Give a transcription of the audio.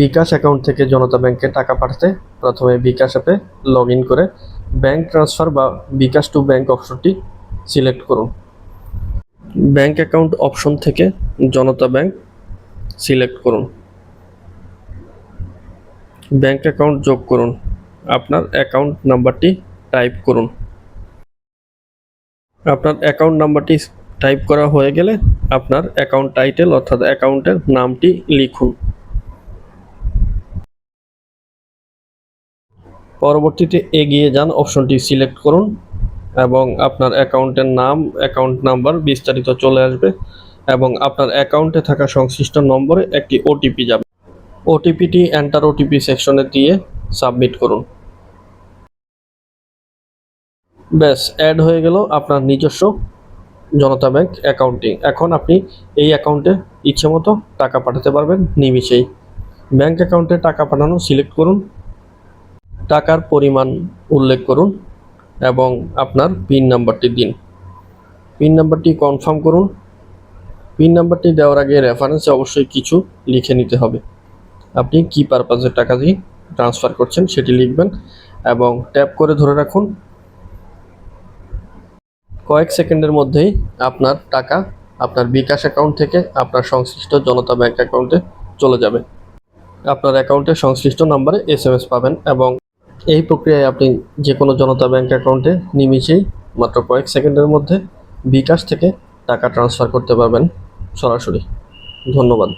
বিকাশ account থেকে জনতা ব্যাংকে টাকা পাঠাতে প্রথমে বিকাশ অ্যাপে লগ ইন করে ব্যাংক ট্রান্সফার বা বিকাশ টু ব্যাংক অপশনটি সিলেক্ট করুন। ব্যাংক অ্যাকাউন্ট অপশন থেকে জনতা ব্যাংক সিলেক্ট করুন। ব্যাংক অ্যাকাউন্ট যোগ করুন। আপনার অ্যাকাউন্ট নাম্বারটি টাইপ করুন। আপনার অ্যাকাউন্ট নাম্বারটি টাইপ করা হয়ে গেলে আপনার অ্যাকাউন্ট টাইটেল অর্থাৎ অ্যাকাউন্টের নামটি লিখুন। পরবর্তীতে এগিয়ে যান অপশনটি সিলেক্ট করুন এবং আপনার অ্যাকাউন্টের নাম অ্যাকাউন্ট নাম্বার বিস্তারিত চলে আসবে এবং আপনার অ্যাকাউন্টে থাকা সংশ্লিষ্ট নম্বরে একটি ওটিপি যাবে। ওটিপিটি এন্টার ওটিপি সেকশনে দিয়ে সাবমিট করুন। ব্যাস অ্যাড হয়ে গেল আপনার নিজস্ব জনতা ব্যাংক অ্যাকাউন্টে এখন আপনি এই অ্যাকাউন্টে ইচ্ছে মতো টাকা পাঠাতে পারবেন নিমিশেই ব্যাংক অ্যাকাউন্টে টাকা পাঠানো সিলেক্ট করুন। টাকার পরিমাণ উল্লেখ করুন এবং আপনার পিন নাম্বারটি দিন। পিন নাম্বারটি কনফার্ম করুন। পিন নাম্বারটি দেওয়ার আগে রেফারেন্সে অবশ্যই কিছু লিখে নিতে হবে। আপনি কি পারপাজে টাকা দিয়ে ট্রান্সফার করছেন সেটি লিখবেন এবং ট্যাপ করে ধরে রাখুন। কয়েক সেকেন্ডের মধ্যেই আপনার টাকা আপনার বিকাশ অ্যাকাউন্ট থেকে আপনার সংশ্লিষ্ট জনতা ব্যাংক অ্যাকাউন্টে চলে যাবে। আপনার অ্যাকাউন্টে সংশ্লিষ্ট নাম্বারে এস পাবেন এবং এই প্রক্রিয়ায় আপনি যে কোনো জনতা ব্যাংক অ্যাকাউন্টে নিমিষেই মাত্র কয়েক সেকেন্ডের মধ্যে বিকাশ থেকে টাকা ট্রান্সফার করতে পারবেন সরাসরি। ধন্যবাদ।